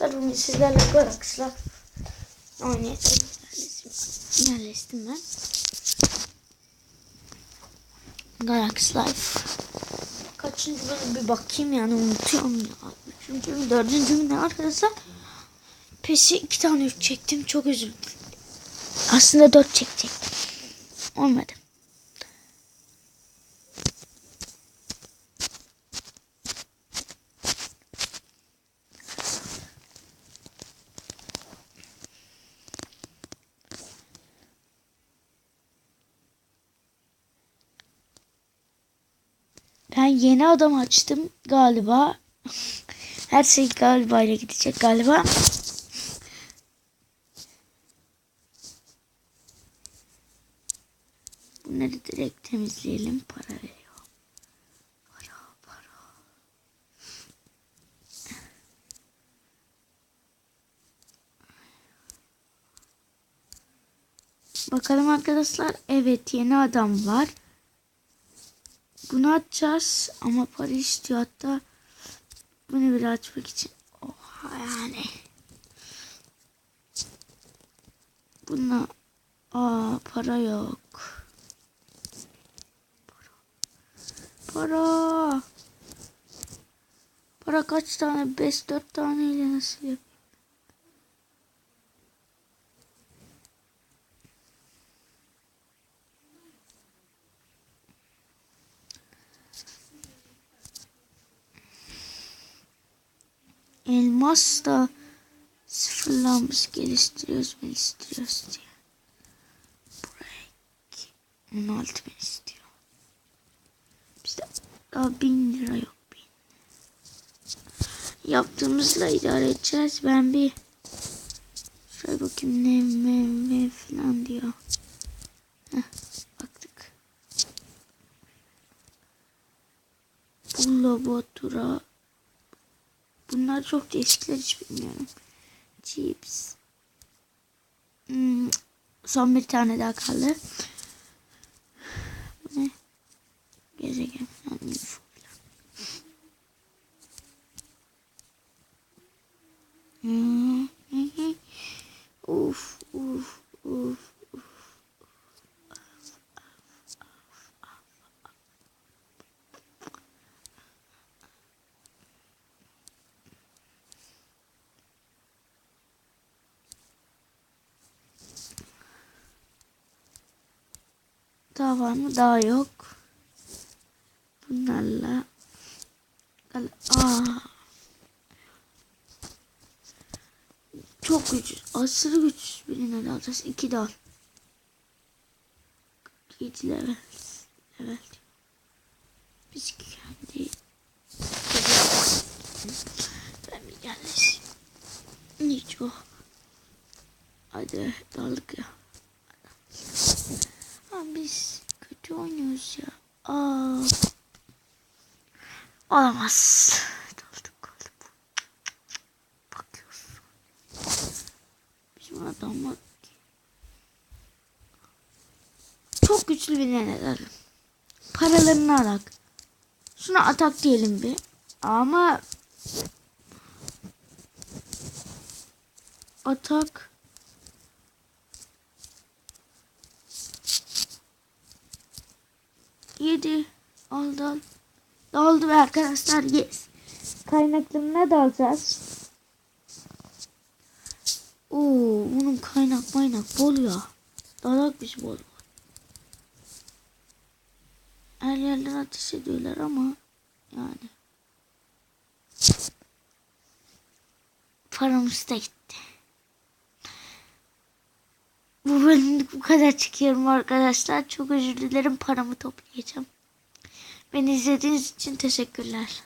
Bugün sizlerle Galaxy'la oynayacağım. Yerleştim ben. Galaxy Life. Kaçıncı bölüm bir bakayım yani unutuyorum ya. Üçüncü mü dördüncü mü ne arkadaşlar? Pesi iki tane üç çektim çok üzüldüm. Aslında dört çekecektim. Olmadı. Ben yeni adam açtım galiba. Her şey galiba ile gidecek galiba. Bunları direkt temizleyelim. Para veriyor. Para, para. Bakalım arkadaşlar. Evet yeni adam var. Bunu açacağız ama para istiyor hatta bunu bir açmak için. Oha yani. Buna aa para yok. Para. Para kaç tane? 5-4 tane ile nasıl yap? Elmas da sıfırlanmış geliştiriyoruz geliştiriyoruz diye. Break. 16 bin istiyor. Bizde daha bin lira yok. Bin. Yaptığımızla idare edeceğiz. Ben bir şöyle bakayım ne me, me falan diyor. Heh, baktık. Bu laboratuvar Bunlar çok değişikler hiç bilmiyorum. Chips. Hmm, son bir tane daha kaldı. Bu ne? Gezegen. Hmm, Daha var mı? Daha yok. Bunlarla Aa. Çok güçlü. Aşırı güçlü birine alacağız. İki dal. 7 level. Level. Biz kendi ben bir yerleşeyim. Hiç o. Hadi daldık ya. Ama biz oynuyoruz ya. Aa. Olamaz. Daldık kaldık. Bakıyoruz. Bizim adamlar çok güçlü bir neler. Paralarını alak. Şuna atak diyelim bir. Ama atak Yedi. Aldı al. Daldı ve arkadaşlar yes. Kaynaklarına dalacağız. Oo, bunun kaynak maynak bol ya. Dalak biz bol. Her yerden ateş ediyorlar ama yani. Paramız da gitti. Bu bölümlük bu kadar çıkıyorum arkadaşlar. Çok özür dilerim paramı toplayacağım. Beni izlediğiniz için teşekkürler.